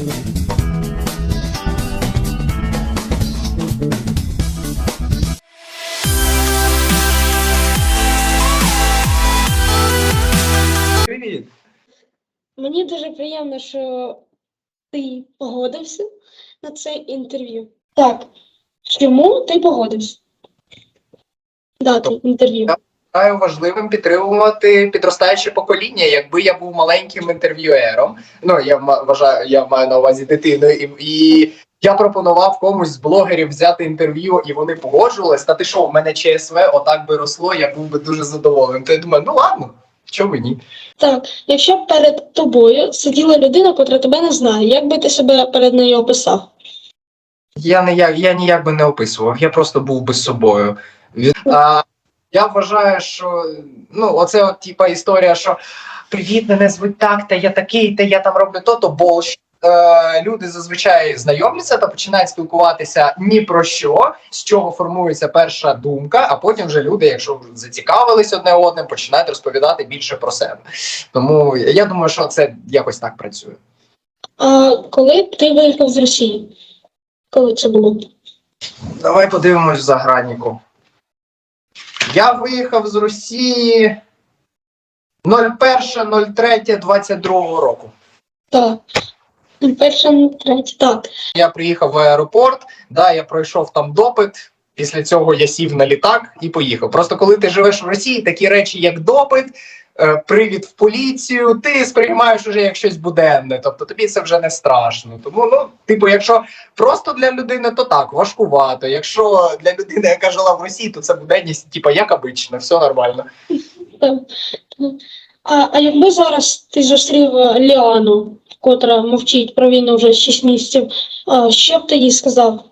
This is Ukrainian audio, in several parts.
Привіт. Мені дуже приємно, що ти погодився на це інтерв'ю. Так, чому ти погодився? Дати інтерв'ю. Вважаю важливим підтримувати підростаюче покоління. Якби я був маленьким інтерв'юером, ну я вважаю, я маю на увазі дитиною, і, і я пропонував комусь з блогерів взяти інтерв'ю, і вони погоджувались. Та ти що, в мене ЧСВ отак би росло, я був би дуже задоволений. То я думаю, ну ладно, чому ні? Так, якщо б перед тобою сиділа людина, котра тебе не знає, як би ти себе перед нею описав? Я ніяк, я ніяк би не описував, я просто був би з собою. А, я вважаю, що ну, оце от типа історія, що привіт, мене звуть так, та я такий, та я там роблю то, то болш. Е, люди зазвичай знайомляться та починають спілкуватися ні про що, з чого формується перша думка, а потім вже люди, якщо зацікавились одне одним, починають розповідати більше про себе. Тому я думаю, що це якось так працює. А коли ти виїхав з Росії? Коли це було? Давай подивимось в заграніку. Я виїхав з Росії 01.03.22 року. Так. Перше, третє, так. Я приїхав в аеропорт, да, я пройшов там допит. Після цього я сів на літак і поїхав. Просто коли ти живеш в Росії, такі речі, як допит, е, привід в поліцію, ти сприймаєш уже як щось буденне. Тобто тобі це вже не страшно. Тому, ну, типу, якщо просто для людини, то так, важкувато. Якщо для людини, яка жила в Росії, то це буденність, типу, як обично, все нормально. А, а якби зараз ти зустрів е, Ліану, котра мовчить про війну вже 6 місяців, що б ти їй сказав?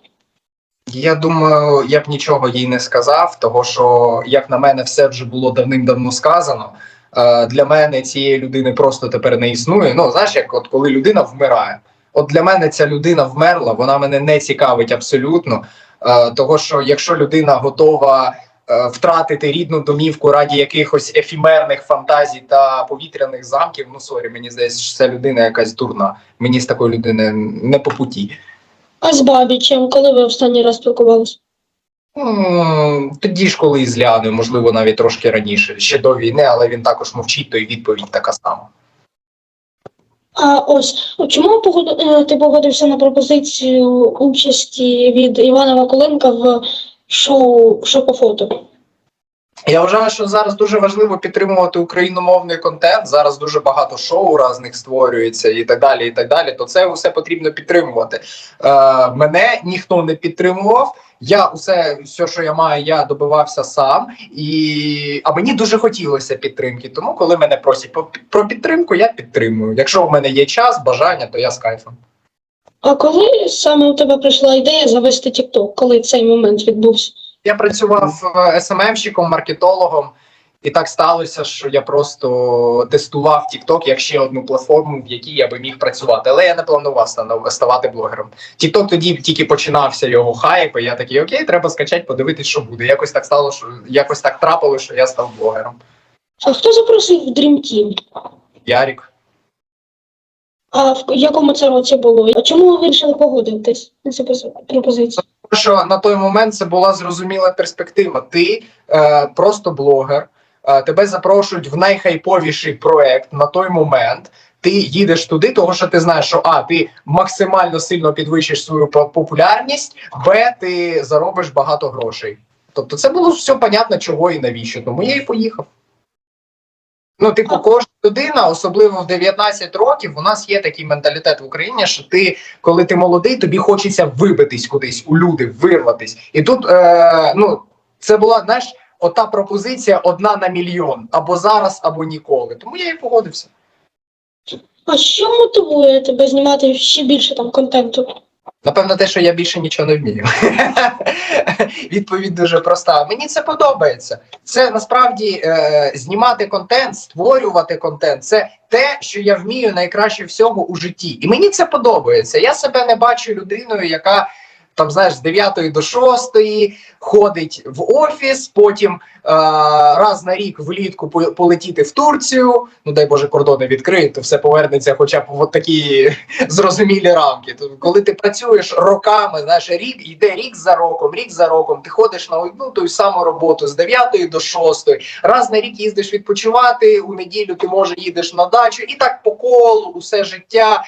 Я думаю, я б нічого їй не сказав, того що, як на мене, все вже було давним-давно сказано. Е, для мене цієї людини просто тепер не існує. Ну, знаєш, як от коли людина вмирає. От для мене ця людина вмерла, вона мене не цікавить абсолютно. Е, того, що якщо людина готова е, втратити рідну домівку раді якихось ефімерних фантазій та повітряних замків, ну сорі, мені здається, що ця людина якась дурна. Мені з такої людини не по путі. А з Бабічем, коли ви останній раз спілкувалися? М, Тоді ж, коли з Ліаною, можливо, навіть трошки раніше, ще до війни, але він також мовчить, то й відповідь така сама. А ось чому погоди- е, ти погодився на пропозицію участі від Івана Вакуленка в шоу «Що по фото? Я вважаю, що зараз дуже важливо підтримувати україномовний контент. Зараз дуже багато шоу різних створюється і так далі. І так далі. То це все потрібно підтримувати. Е, мене ніхто не підтримував. Я усе, все, що я маю, я добивався сам, і а мені дуже хотілося підтримки. Тому, коли мене просять про підтримку, я підтримую. Якщо в мене є час, бажання, то я з кайфом. А коли саме у тебе прийшла ідея завести TikTok? Коли цей момент відбувся? Я працював е, СММщиком, маркетологом, і так сталося, що я просто тестував TikTok як ще одну платформу, в якій я би міг працювати. Але я не планував ставати блогером. TikTok тоді тільки починався його хайп, і я такий, окей, треба скачати, подивитись, що буде. Якось так стало, що якось так трапилося, що я став блогером. А хто запросив в Dream Team? Ярік. А в якому це році було? А чому ви вирішили погодитись на цю пропозицію? Тому що на той момент це була зрозуміла перспектива. Ти е, просто блогер, е, тебе запрошують в найхайповіший проект на той момент. Ти їдеш туди, того що ти знаєш, що а ти максимально сильно підвищиш свою по- популярність, б ти заробиш багато грошей. Тобто, це було все понятно, чого і навіщо. Тому я і поїхав. Ну, типу, кожна людина, особливо в 19 років, у нас є такий менталітет в Україні, що ти коли ти молодий, тобі хочеться вибитись кудись у люди, вирватись. І тут е, ну це була знаєш, ота пропозиція одна на мільйон або зараз, або ніколи. Тому я і погодився. А що мотивує тебе знімати ще більше там контенту? Напевно, те, що я більше нічого не вмію. Відповідь дуже проста. Мені це подобається. Це насправді е, знімати контент, створювати контент. Це те, що я вмію найкраще всього у житті. І мені це подобається. Я себе не бачу людиною, яка там знаєш з 9 до 6, ходить в офіс, потім е, раз на рік влітку полетіти в Турцію. Ну дай Боже, кордони відкриють, то все повернеться, хоча б в такі зрозумілі рамки. То коли ти працюєш роками, знаєш, рік йде рік за роком, рік за роком, ти ходиш на одну ту саму роботу з 9 до 6, раз на рік їздиш відпочивати, у неділю ти може їдеш на дачу, і так по колу, усе життя.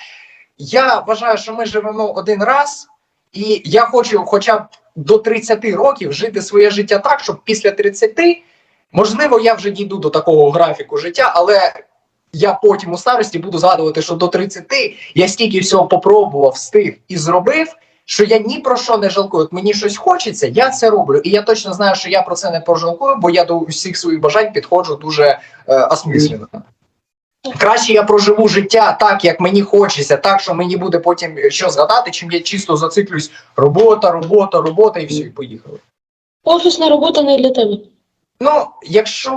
Я вважаю, що ми живемо один раз, і я хочу хоча б до 30 років жити своє життя так, щоб після 30, можливо, я вже дійду до такого графіку життя, але я потім у старості буду згадувати, що до 30 я стільки всього попробував, встиг і зробив. Що я ні про що не жалкую. От мені щось хочеться, я це роблю. І я точно знаю, що я про це не пожалкую, бо я до усіх своїх бажань підходжу дуже е, осмислено. Краще я проживу життя так, як мені хочеться, так що мені буде потім що згадати, чим я чисто зациклюсь робота, робота, робота і все, і поїхали. Офісна робота не для тебе. Ну, якщо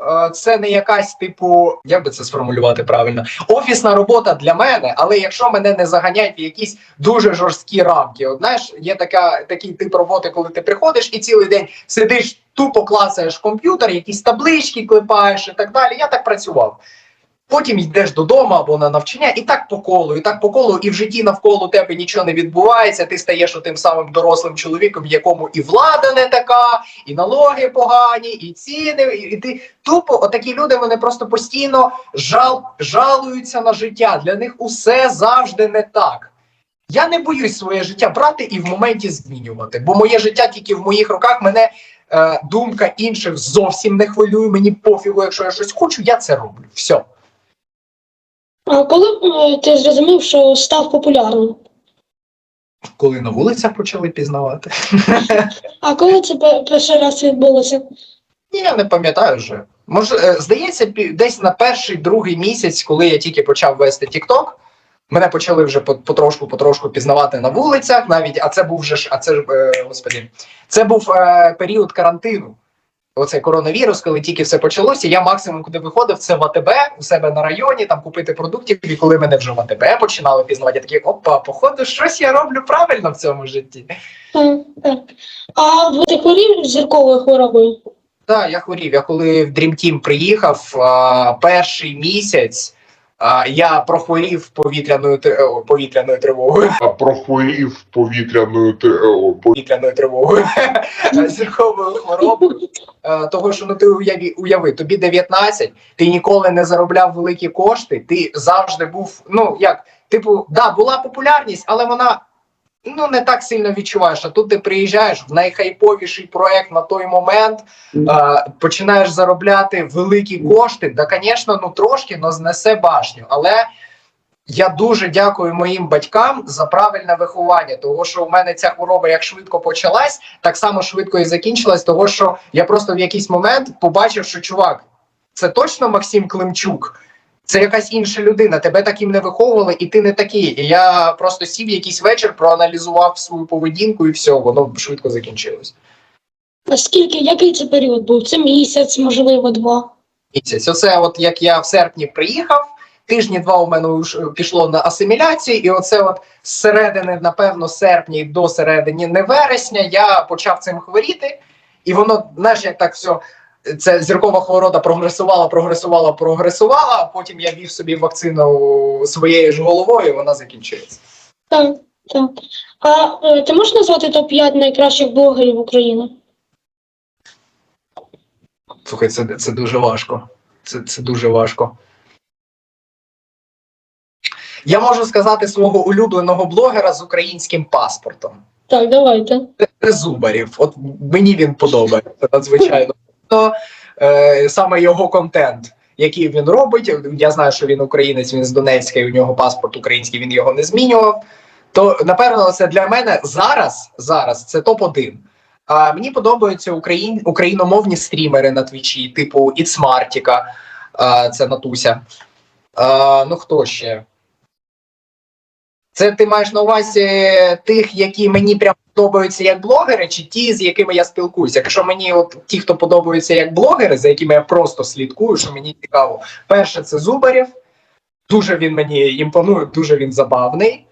е, це не якась типу, як би це сформулювати правильно, офісна робота для мене, але якщо мене не заганяють в якісь дуже жорсткі рамки, от знаєш, є така такий тип роботи, коли ти приходиш і цілий день сидиш, тупо клацаєш комп'ютер, якісь таблички клепаєш і так далі. Я так працював. Потім йдеш додому або на навчання, і так по колу, і так по колу, і в житті навколо тебе нічого не відбувається. Ти стаєш тим самим дорослим чоловіком, якому і влада не така, і налоги погані, і ціни. І, і ти тупо, отакі люди вони просто постійно жал, жалуються на життя. Для них усе завжди не так. Я не боюсь своє життя брати і в моменті змінювати, бо моє життя тільки в моїх руках. Мене е, думка інших зовсім не хвилює. Мені пофігу, якщо я щось хочу, я це роблю. Все. А коли е, ти зрозумів, що став популярним? Коли на вулицях почали пізнавати. А коли це пе- перший раз відбулося? Я не пам'ятаю вже. Може, е, здається, пі- десь на перший другий місяць, коли я тільки почав вести TikTok, мене почали вже по- потрошку потрошку пізнавати на вулицях. Навіть а це був вже ж, а це ж е, господи, це був е, період карантину. Оцей коронавірус, коли тільки все почалося, я максимум куди виходив, це в АТБ у себе на районі, там купити продуктів. І коли мене вже в АТБ починали пізнавати, я такий опа, походу, щось я роблю правильно в цьому житті. Так, так. А ви ти хворів зірковою хворобою? Так, я хворів. Я коли в Dream Team приїхав, а, перший місяць а, я прохворів повітряною тр- повітряною тривогою. а прохворів повітряною тр- Повітряною тривогою зірковою хворобою. Е, Того, що ну ти уяві, уяви, тобі 19, ти ніколи не заробляв великі кошти. Ти завжди був. Ну як, типу, да, була популярність, але вона. Ну, не так сильно відчуваєш. А тут ти приїжджаєш в найхайповіший проект на той момент, е, починаєш заробляти великі кошти. Да, звісно, ну трошки но знесе башню. Але я дуже дякую моїм батькам за правильне виховання, того що у мене ця хвороба як швидко почалась, так само швидко і закінчилась, того що я просто в якийсь момент побачив, що чувак, це точно Максим Климчук. Це якась інша людина, тебе таким не виховували, і ти не такий. І я просто сів якийсь вечір, проаналізував свою поведінку, і все, воно швидко закінчилось. А скільки, який це період був? Це місяць, можливо, два. місяць. Оце, от як я в серпні приїхав, тижні два у мене уж пішло на асиміляцію, і оце от з середини, напевно, серпня і до середини не вересня я почав цим хворіти, і воно, знаєш, як так все. Це зіркова хвороба прогресувала, прогресувала, прогресувала, а потім я вів собі вакцину своєю ж головою, і вона закінчилася. Так, так. А е, ти можеш назвати топ-5 найкращих блогерів України? Слухай, це, це дуже важко. Це, це дуже важко. Я можу сказати свого улюбленого блогера з українським паспортом. Так, давайте. Це Зубарів. От мені він подобається надзвичайно. То, е, саме його контент, який він робить. Я знаю, що він українець, він з Донецька, і у нього паспорт український, він його не змінював. То напевно, це для мене зараз, зараз це топ-1. А мені подобаються україн, україномовні стрімери на твічі, типу Іцмартіка, це Натуся. А, ну хто ще? Це ти маєш на увазі тих, які мені прям подобаються як блогери, чи ті, з якими я спілкуюся. Якщо мені от ті, хто подобаються як блогери, за якими я просто слідкую, що мені цікаво. Перше, це Зубарєв. Дуже він мені імпонує, дуже він забавний.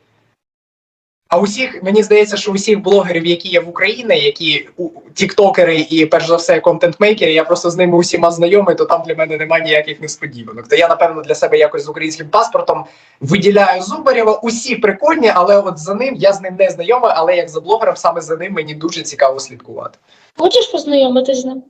А усіх мені здається, що усіх блогерів, які є в Україні, які у- тіктокери і перш за все контент-мейкери, я просто з ними усіма знайомий, то там для мене немає ніяких несподіванок. То я напевно для себе якось з українським паспортом виділяю Зубарєва. Усі прикольні, але от за ним я з ним не знайомий, але як за блогером, саме за ним мені дуже цікаво слідкувати. Хочеш познайомитись з ним?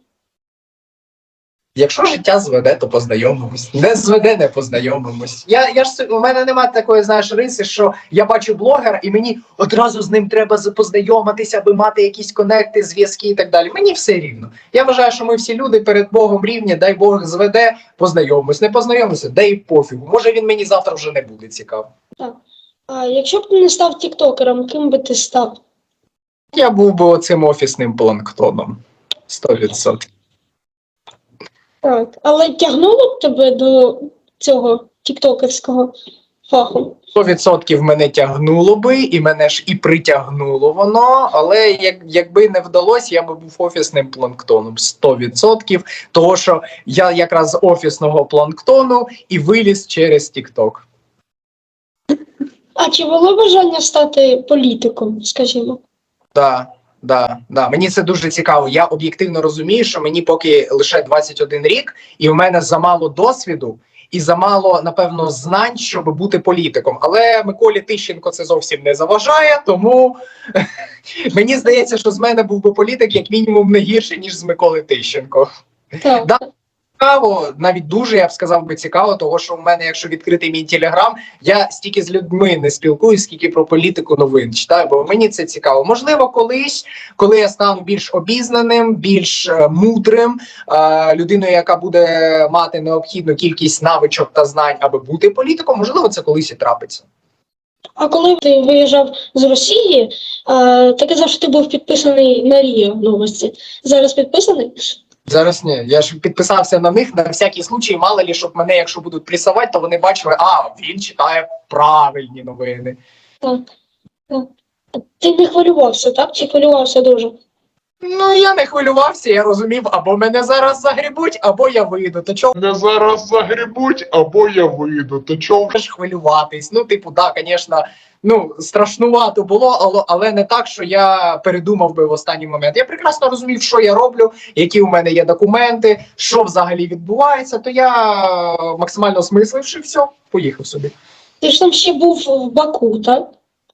Якщо життя зведе, то познайомимось. Не зведе, не познайомимось. Я, я ж у мене немає такої, знаєш, риси, що я бачу блогера, і мені одразу з ним треба познайомитися, аби мати якісь конекти, зв'язки і так далі. Мені все рівно. Я вважаю, що ми всі люди перед Богом рівні, дай Бог зведе, познайомимось. Не познайомимося, дай пофігу. Може він мені завтра вже не буде цікаво. А якщо б ти не став тіктокером, ким би ти став? Я був би оцим офісним планктоном. 100%. Так. Але тягнуло б тебе до цього тіктокерського фаху? 100% мене тягнуло би, і мене ж і притягнуло воно. Але як, якби не вдалося, я би був офісним планктоном 100%. Того, що я якраз з офісного планктону і виліз через TikTok. А чи було бажання стати політиком, скажімо? Да, да, да. Мені це дуже цікаво. Я об'єктивно розумію, що мені поки лише 21 рік, і в мене замало досвіду. І замало, напевно, знань, щоб бути політиком. Але Миколі Тищенко це зовсім не заважає, тому мені здається, що з мене був би політик як мінімум не гірше ніж з Миколи Тищенко. Так. Да. Цікаво, навіть дуже я б сказав би цікаво, того що в мене, якщо відкрити мій телеграм, я стільки з людьми не спілкуюсь, скільки про політику новин читаю, бо мені це цікаво. Можливо, колись, коли я стану більш обізнаним, більш е, мудрим, е, людиною, яка буде мати необхідну кількість навичок та знань, аби бути політиком, можливо, це колись і трапиться. А коли ти виїжджав з Росії, ти казав, що ти був підписаний на Ріо новості. Зараз підписаний? Зараз ні, я ж підписався на них на всякий случай, мало ли, щоб мене, якщо будуть пресувати, то вони бачили, а він читає правильні новини. Так. Ти не хвилювався, так? Чи хвилювався дуже? Ну я не хвилювався, я розумів, або мене зараз загрібуть, або я вийду. То чого Не зараз загрібуть, або я вийду. То чого ж хвилюватись? Ну, типу, да, звісно, ну страшнувато було, але, але не так, що я передумав би в останній момент. Я прекрасно розумів, що я роблю, які у мене є документи, що взагалі відбувається. То я максимально осмисливши все, поїхав собі. Ти ж там ще був в Баку, так?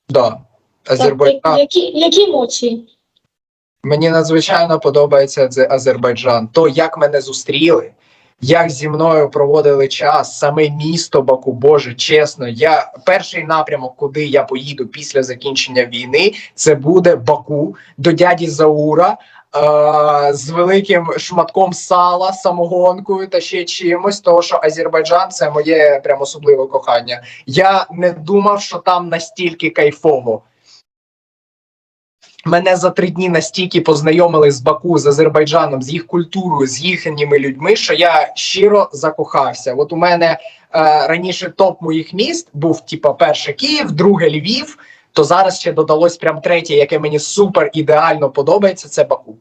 Да. так Азербайджан. які, які емоції? Мені надзвичайно подобається Азербайджан. То як мене зустріли, як зі мною проводили час, саме місто Баку, Боже, чесно, я перший напрямок, куди я поїду після закінчення війни, це буде Баку до дяді Заура. е, З великим шматком сала, самогонкою та ще чимось, того що Азербайджан це моє прям особливе кохання. Я не думав, що там настільки кайфово. Мене за три дні настільки познайомили з Баку, з Азербайджаном, з їх культурою, з їхніми людьми, що я щиро закохався. От у мене е, раніше топ моїх міст був типа перше Київ, друге Львів. То зараз ще додалось прям третє, яке мені супер ідеально подобається. Це Баку.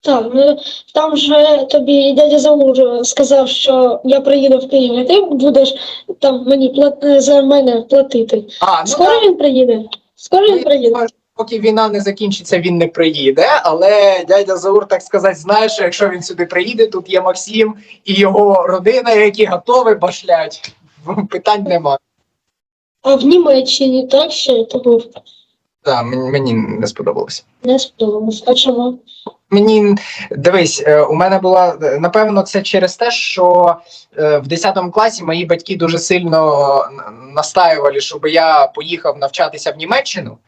Так, ну там же тобі дядя Заур сказав, що я приїду в Київ, і ти будеш там мені плат... за мене платити. А ну Скоро так, він приїде? Скоро він приїде? Поки війна не закінчиться, він не приїде. Але дядя Заур, так сказати, знає, що якщо він сюди приїде, тут є Максим і його родина, які готові башлять. Питань немає. А в Німеччині так ще ти був? Так, мені, не сподобалося. Не сподобалось. А чому? Мені дивись, е, у мене була е, напевно це через те, що е, в 10 класі мої батьки дуже сильно н- настаювали, щоб я поїхав навчатися в Німеччину.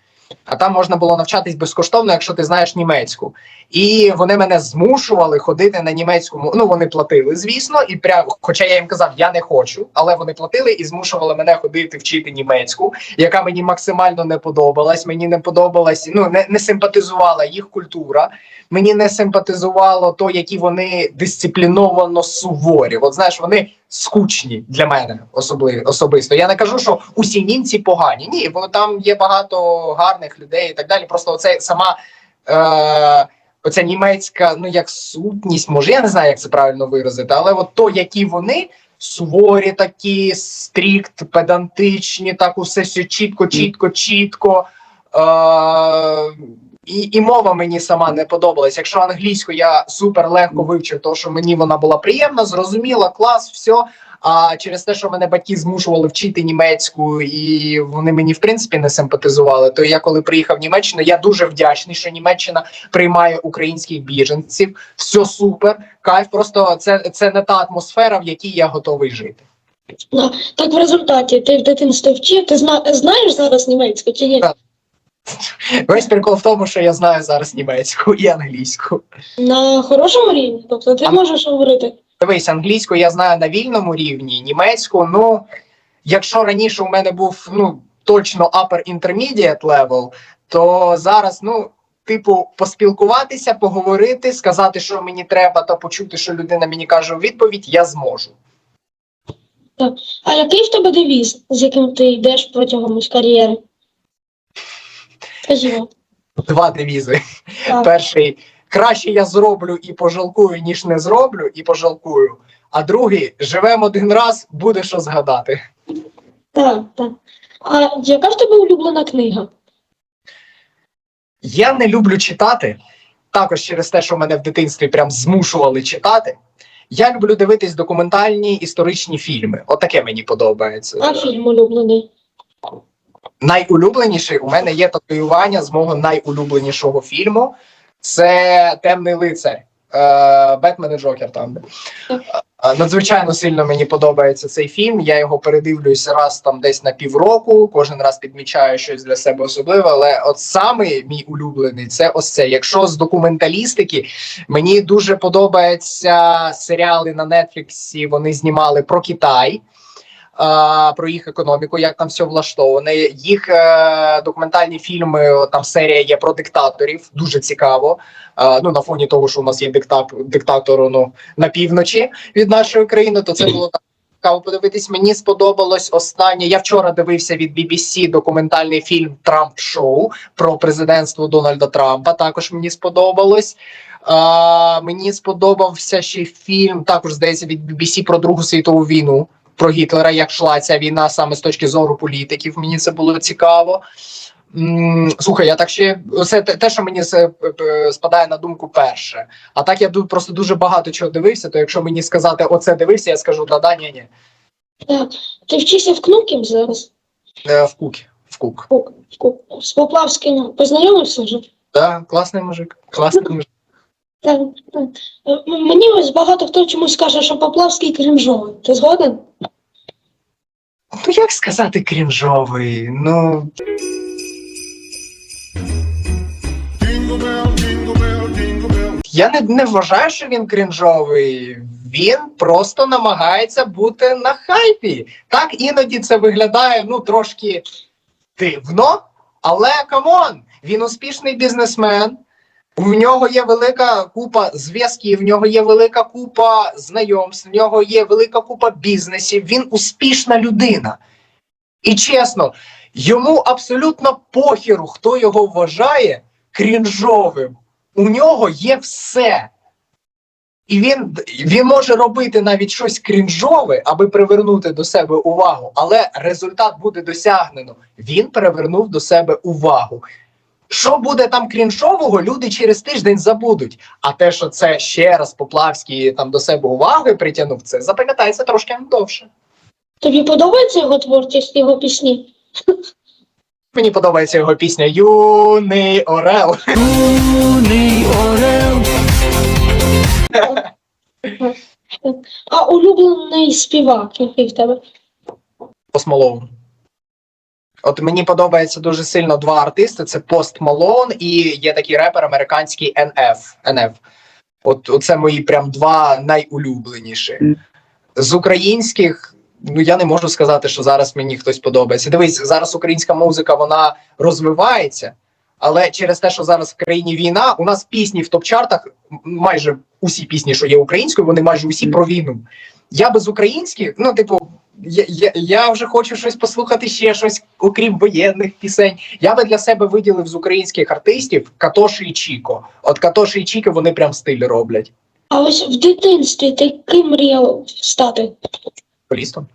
А там можна було навчатись безкоштовно, якщо ти знаєш німецьку. І вони мене змушували ходити на німецькому. Ну вони платили, звісно, і прям, хоча я їм казав, я не хочу, але вони платили і змушували мене ходити вчити німецьку, яка мені максимально не подобалась. Мені не подобалась, ну не, не симпатизувала їх культура. Мені не симпатизувало то, які вони дисципліновано суворі. От знаєш, вони скучні для мене особливо особисто. Я не кажу, що усі німці погані. Ні, бо там є багато гарних людей і так далі. Просто оце сама. Е- Оця німецька, ну як сутність, може, я не знаю, як це правильно виразити, але от то, які вони суворі, такі стрікт, педантичні, так усе все чітко, чітко, чітко. Е, і, і мова мені сама не подобалась. Якщо англійську я супер легко вивчив, то що мені вона була приємна, зрозуміла, клас, все. А через те, що мене батьки змушували вчити німецьку, і вони мені в принципі не симпатизували. То я коли приїхав в Німеччину, я дуже вдячний, що Німеччина приймає українських біженців. Все супер, кайф. Просто це, це не та атмосфера, в якій я готовий жити. Так в результаті ти в дитинстві вчив, ти зна... знаєш зараз німецьку чи ні? Так. Весь прикол в тому, що я знаю зараз німецьку і англійську. На хорошому рівні? Тобто ти А- можеш говорити. Дивись, англійську я знаю на вільному рівні, німецьку, ну, якщо раніше у мене був ну, точно upper intermediate level, то зараз, ну, типу, поспілкуватися, поговорити, сказати, що мені треба, та почути, що людина мені каже у відповідь, я зможу. Так. А який в тебе девіз, з яким ти йдеш протягом кар'єри? Скажімо. Два девізи. Так. Перший краще я зроблю і пожалкую, ніж не зроблю, і пожалкую. А другий живемо один раз, буде що згадати. Так, так. А яка в тебе улюблена книга? Я не люблю читати, також через те, що мене в дитинстві прям змушували читати. Я люблю дивитись документальні історичні фільми. Отаке мені подобається. А фільм улюблений? Найулюбленіший у мене є татуювання з мого найулюбленішого фільму. Це Темний лицар. Е, Бетмен і Джокер там. Е, Надзвичайно сильно мені подобається цей фільм. Я його передивлюсь раз там десь на півроку. Кожен раз підмічаю щось для себе особливе. Але от саме мій улюблений це ось це. Якщо з документалістики, мені дуже подобаються серіали на Нетфліксі. Вони знімали про Китай. Про їх економіку, як там все влаштоване. Їх е, документальні фільми, там серія є про диктаторів, дуже цікаво. Ну на фоні того, що у нас є диктат, диктатор ну, на півночі від нашої країни, то це було цікаво подивитись. Мені сподобалось останнє. Я вчора дивився від BBC документальний фільм Трамп Шоу про президентство Дональда Трампа. Також мені сподобалось. А, мені сподобався ще фільм, також здається, від BBC про Другу світову війну. Про Гітлера, як йшла ця війна саме з точки зору політиків. Мені це було цікаво. Слухай, я так ще це те, що мені е, е, спадає на думку перше. А так я просто дуже багато чого дивився. То якщо мені сказати оце дивився, я скажу да-да, ні, ні. Так. Ти вчишся в Кнуків зараз? Е, в кук. В кук. Кук. Кук. З Поплавським познайомився вже? Да, класний мужик. Класний мужик. Так, так. Е, Мені ось багато хто чомусь каже, що Поплавський крінжовий. Ти згоден? Ну як сказати крінжовий? Ну я не, не вважаю, що він крінжовий. Він просто намагається бути на хайпі. Так іноді це виглядає ну трошки дивно, але камон, він успішний бізнесмен. У нього є велика купа зв'язків, в нього є велика купа знайомств, в нього є велика купа бізнесів. Він успішна людина. І чесно, йому абсолютно похеру, хто його вважає крінжовим. У нього є все. І він, він може робити навіть щось крінжове, аби привернути до себе увагу, але результат буде досягнено. Він привернув до себе увагу. Що буде там крінжового, люди через тиждень забудуть. А те, що це ще раз Поплавський там до себе уваги притягнув, це запам'ятається трошки довше. Тобі подобається його творчість, його пісні? Мені подобається його пісня Юний Орел. Юний Орел. А улюблений співак, який в тебе? Пост Малоун. От мені подобається дуже сильно два артисти: це Пост Малоун і є такий репер американський NF. NF. От це мої прям два найулюбленіші. З українських, ну я не можу сказати, що зараз мені хтось подобається. Дивись, зараз українська музика вона розвивається, але через те, що зараз в країні війна, у нас пісні в топ-чартах, майже усі пісні, що є українською, вони майже усі про війну. Я без українських, ну, типу, я, я, я вже хочу щось послухати ще щось, окрім воєнних пісень. Я би для себе виділив з українських артистів Катоші і Чіко. От Катоші і Чіко вони прям стиль роблять. А ось в дитинстві ти ким мріяв стати? Полістом.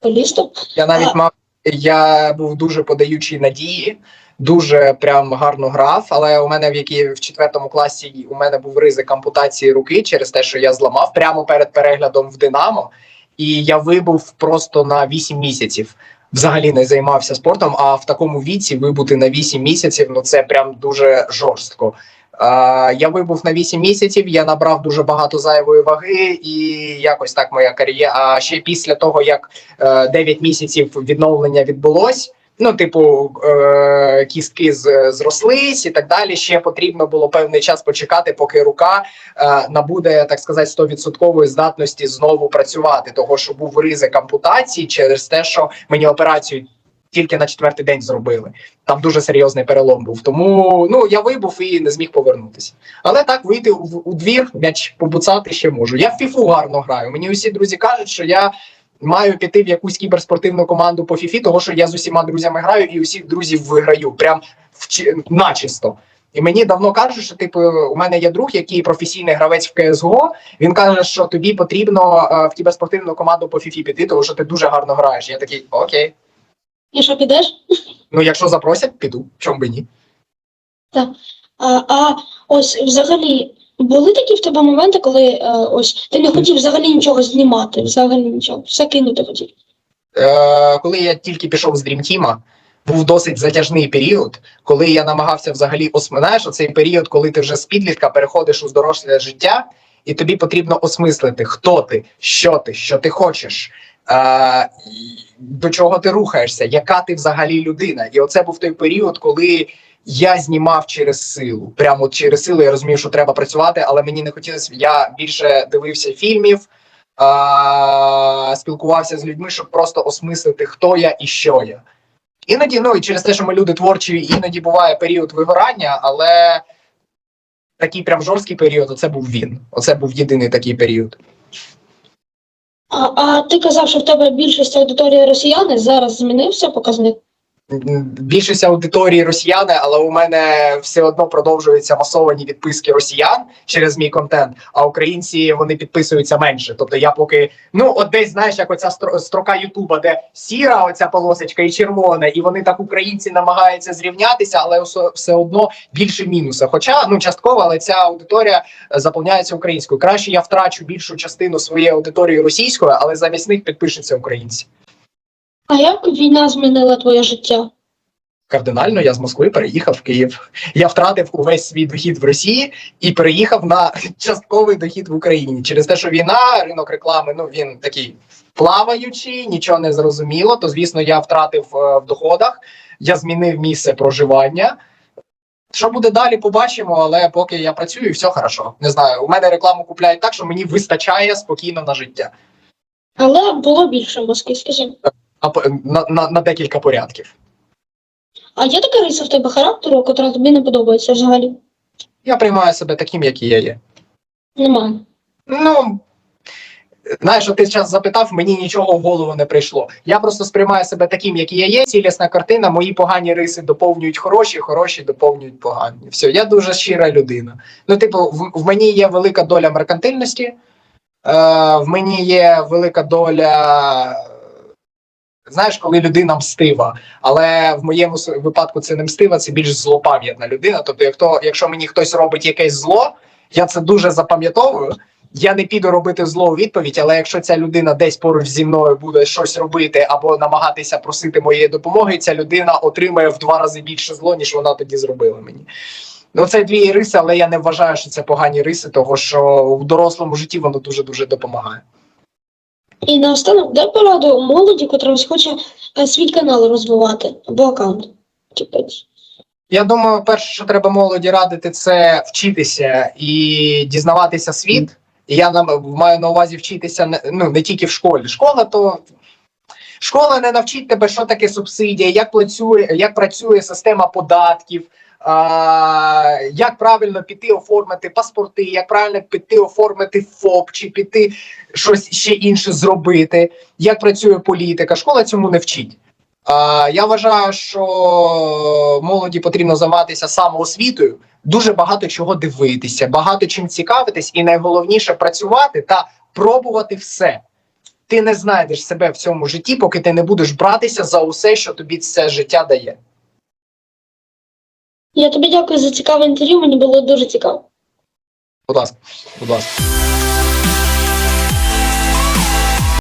Полістом? Я навіть А- мав, я був дуже подаючий надії. дуже прям гарно грав. Але у мене в якій в четвертому класі у мене був ризик ампутації руки через те, що я зламав прямо перед переглядом в Динамо, і я вибув просто на 8 місяців. Взагалі не займався спортом, а в такому віці вибути на 8 місяців ну це прям дуже жорстко. Е, я вибув на 8 місяців, я набрав дуже багато зайвої ваги, і якось так моя кар'єра. А ще після того, як е, 9 місяців відновлення відбулось. Ну, типу, е, кістки зрослись і так далі. Ще потрібно було певний час почекати, поки рука е, набуде, так сказати, 100% здатності знову працювати. Того, що був ризик ампутації через те, що мені операцію тільки на четвертий день зробили. Там дуже серйозний перелом був. Тому ну я вибув і не зміг повернутися. Але так вийти у, у двір, м'яч побуцати ще можу. Я в фіфу гарно граю. Мені усі друзі кажуть, що я маю піти в якусь кіберспортивну команду по фіфі, того що я з усіма друзями граю і усіх друзів виграю. Прям в чи- начисто. І мені давно кажуть, що типу у мене є друг, який професійний гравець в CSGO, Він каже, що тобі потрібно е, в кіберспортивну команду по фіфі піти, тому що ти дуже гарно граєш. Я такий, окей. І що підеш? Ну якщо запросять, піду. Чому би ні? А, а ось взагалі були такі в тебе моменти, коли е, ось ти не хотів взагалі нічого знімати, взагалі нічого, все кинути хотів. Е, коли я тільки пішов з Dream Team, був досить затяжний період, коли я намагався взагалі осм... знаєш, оцей період, коли ти вже з підлітка переходиш у доросле життя, і тобі потрібно осмислити, хто ти, що ти, що ти хочеш. Е, до чого ти рухаєшся, яка ти взагалі людина? І оце був той період, коли я знімав через силу. Прямо через силу я розумів, що треба працювати, але мені не хотілося. Я більше дивився фільмів, а, спілкувався з людьми, щоб просто осмислити, хто я і що я. Іноді, ну і через те, що ми люди творчі, іноді буває період вигорання, але такий прям жорсткий період, оце був він. Оце був єдиний такий період. А, а ти казав, що в тебе більшість аудиторії росіяни, зараз змінився показник? Більшість аудиторії росіяни, але у мене все одно продовжуються масовані відписки росіян через мій контент. А українці вони підписуються менше. Тобто я поки ну от десь знаєш, як оця стро- строка Ютуба, де сіра, оця полосочка і червона, і вони так українці намагаються зрівнятися, але все одно більше мінуса. Хоча ну частково, але ця аудиторія заповняється українською. Краще я втрачу більшу частину своєї аудиторії російською, але замість них підпишуться українці. А як війна змінила твоє життя? Кардинально я з Москви переїхав в Київ. Я втратив увесь свій дохід в Росії і переїхав на частковий дохід в Україні. Через те, що війна, ринок реклами, ну він такий плаваючий, нічого не зрозуміло. То звісно, я втратив е, в доходах. Я змінив місце проживання. Що буде далі, побачимо, але поки я працюю, все хорошо. Не знаю. У мене рекламу купляють так, що мені вистачає спокійно на життя. Але було більше Москві, скажімо. На, на, на декілька порядків. А є така риса в тебе характеру, яка тобі не подобається взагалі? Я приймаю себе таким, який я є. Немає. Ну, знаєш, от ти час запитав, мені нічого в голову не прийшло. Я просто сприймаю себе таким, який я є. Цілісна картина, мої погані риси доповнюють хороші, хороші доповнюють погані. Все, я дуже щира людина. Ну, типу, в, в мені є велика доля меркантильності, е, в мені є велика доля. Знаєш, коли людина мстива, але в моєму випадку це не мстива, це більш злопам'ятна людина. Тобто, якщо, якщо мені хтось робить якесь зло, я це дуже запам'ятовую. Я не піду робити зло у відповідь, але якщо ця людина десь поруч зі мною буде щось робити або намагатися просити моєї допомоги, ця людина отримає в два рази більше зло, ніж вона тоді зробила мені. Ну, це дві риси, але я не вважаю, що це погані риси, тому що в дорослому житті воно дуже дуже допомагає. І наостанок дай пораду молоді, котра хоче е, свій канал розвивати або аккаунт. Я думаю, перше, що треба молоді радити, це вчитися і дізнаватися світ. І я маю на увазі вчитися не, ну, не тільки в школі. Школа то школа не навчить тебе, що таке субсидія, як працює, як працює система податків, як правильно піти оформити паспорти, як правильно піти оформити ФОП, чи піти щось ще інше зробити, як працює політика. Школа цьому не вчить. Я вважаю, що молоді потрібно займатися самоосвітою, дуже багато чого дивитися, багато чим цікавитись, і найголовніше працювати та пробувати все. Ти не знайдеш себе в цьому житті, поки ти не будеш братися за усе, що тобі це життя дає. Я тобі дякую за цікаве інтерв'ю, мені було дуже цікаво. Будь ласка, будь ласка.